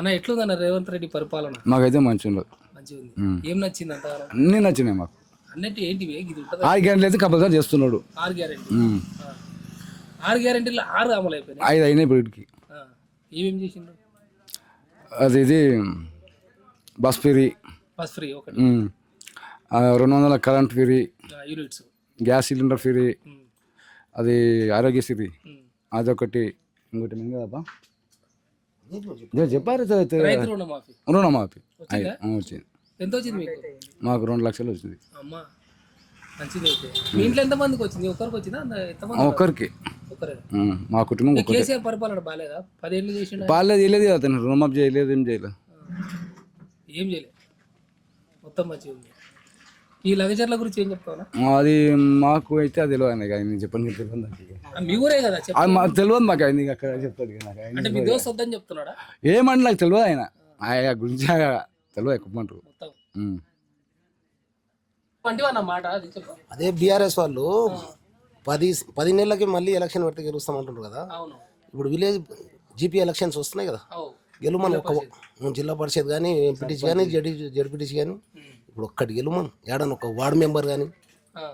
అన్న ఎట్లుందన్న రేవంత్ రెడ్డి పరిపాలన? మాకైతే మంచి ఉండదు మంచిగా ఉంది ఉమ్. ఏం నచ్చింది అంత? అన్నీ నచ్చినాయి మాకు. అన్నట్టు ఏంటివి? ఇది ఉంటుంది? ఆరు గంటలు అయితే కంపల్సరీ చేస్తున్నాడు. ఆరు గ్యారెంటీ. ఉమ్. ఆరు గ్యారెంటీలు ఆరు అమలు అయిపోయినాయి. ఐదు అయినాయి ఇప్పటికి ఆ. ఏమేం చేసిండు అది ఇది బస్ ఫ్రీ. బస్ ఫ్రీ ఒకటి. ఉమ్. ఆ, రెండు వందల current free. Units. Gas cylinder free. అది ఆరోగ్యశ్రీ అదొకటి. ఇంకోటి ఏం కదబ్బా? చెప్పారు రుణమాఫీ. వచ్చిందా? ఎంత వచ్చింది మీకు? మాకు రెండు లక్షలు వచ్చింది. అమ్మా మంచిది అయితే. మీ ఇంట్లో ఎంత మందికి వచ్చింది? ఒకరికి వచ్చిందా? అంత- ఎంతమంది ఒక్కరికి. మా కుటుంబం కేసీఆర్ పరిపాలన బాగాలేదా? పదేళ్ళు చేసిండు ఆయన. పాలేదు చేయలేదు అతను. రుణమాఫీ చేయలేదు ఏం చేయలేదు. ఏం చేయలేదు. మొత్తం మంచిగా ఉంది. ఈ లగచర్ల గురించి ఏం చెప్తావునా అది మాకు అయితే అది తెలియదు ఆయన ఆయన చెప్పండి తెలియదు నాకు. మీ ఊరే కదా అది మాకు తెలియదు మాకు ఆయన అక్కడ చెప్తాడు నాకు అంటే మీ దోస్త్ వద్దని చెప్తున్నాడా? ఏమంటే నాకు తెలియదు ఆయన. ఆయన గురించి తెలియదు అన్న మాట అది చెప్పు. అదే బీఆర్ఎస్ వాళ్ళు పది పది నెలలకి మళ్ళీ ఎలక్షన్ పెడితే గెలుస్తామంటుండ్రు కదా. అవును. ఇప్పుడు విలేజ్ జీపీ ఎలక్షన్స్ వస్తున్నాయి కదా. గెలుమని ఒక జిల్లా పరిషత్ కానీ ఎంపీటీసీ కానీ జడి జడ్పీటీసీ కానీ ఇప్పుడు ఒక్కటి గెలుమని ఏడని ఒక వార్డు మెంబర్ కానీ ఆ.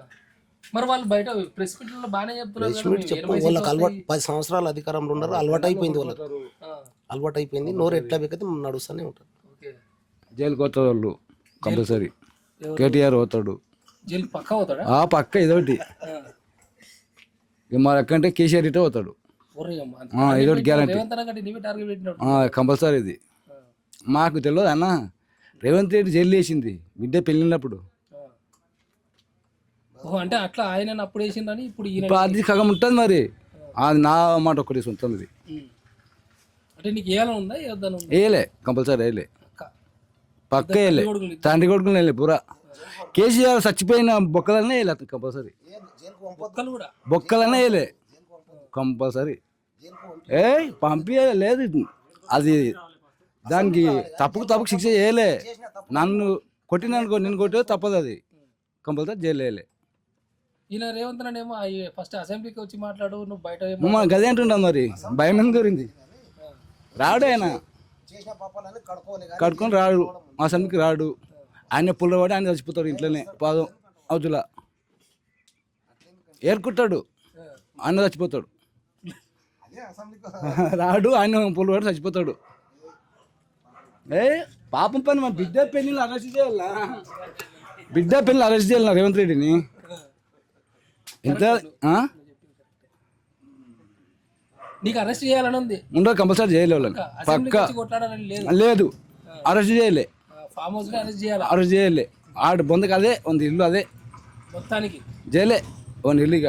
మరి వాళ్ళు బయట ప్రెస్ మీట్లో బాగానే చెప్తున్నారు ప్రెస్ చెప్పు వాళ్ళకి అలవాటు పది సంవత్సరాలు అధికారంలో ఉన్నారు అలవాటు అయిపోయింది వాళ్ళకి. అలవాటు అయిపోయింది నోరు ఎట్లా బెక్కితే నడుస్తూనే ఉంటారు ఓకే. జైలుకి పోతాడు వాళ్ళు కంపల్సరీ కేటీఆర్ పోతాడు. జైలు పక్క అవుతాడా ఆ పక్క ఇదొకటి. మా ఎక్కంటే కేసీఆర్ ఇటే పోతాడు. ఆ, ఇదొకటి గ్యారంటీ కంపల్సరీ ఇది. మాకు తెలియదు అన్న. రేవంత్ రెడ్డి జైలు వేసింది. బిడ్డ పెళ్ళినప్పుడు అంటే అట్లా ఆయన అప్పుడు వేసిందని ఇప్పుడు ఇప్పుడు అది సగం ఉంటుంది మరి. అది నా మాట సొంతం ఇది ఉమ్. అంటే నీకు ఏమైనా ఉందా? వేయలే కంపల్సరీ వేయలే పక్క. వేయలే తండ్రి కొడుకులు వేయలే పూరా కేసీఆర్ చచ్చిపోయిన బొక్కలనే వేయలే అతను కంపల్సరీ. బొక్కలనే వేయలే కంపల్సరీ. ఏ పంపించలే లేదు. అది దానికి తప్పుకు తప్పుకు శిక్ష చేయలే. నన్ను కొట్టిననుకో నేను కొట్టే తప్పదు అది. కంపల్సరీ జైలు వేయలే ఈయన రేవంత్ ఏమో ఫస్ట్ అసెంబ్లీకి వచ్చి మాట్లాడు నువ్వు బయట మా గదే అంటుంటాం మరి. భయం ఎందుకు గురించి రాడు ఆయన. కడుక్కొని రాడు. మా సమికి రాడు. ఆయన పుల్లవాడు ఆయన చచ్చిపోతాడు ఇంట్లోనే. పాదం అవతుల. ఏరుకుంటాడు. ఆయన చచ్చిపోతాడు. రాడు ఆయన పుల్లవాడు చచ్చిపోతాడు. ఏ పాపం పని మా బిడ్డ పెళ్ళిని అరెస్ట్ చేయాలా? బిడ్డ పెళ్ళి అరెస్ట్ చేయాలి రేవంత్ రెడ్డిని? ఎంత? నీకు అరెస్ట్ చేయాలని ఉంది. ఉండదు కంపల్సరీ చేయలే వాళ్ళని అసెంబ్లీకి పక్క. లేదు. అరెస్ట్ చేయలే. ఫామ్ హౌస్ అరెస్ట్ చేయాలి? అరెస్ట్ చేయలే. ఆడు బొందకు అదే ఉంది ఇల్లు అదే. మొత్తానికి. చేయలే ఇల్లు ఇక.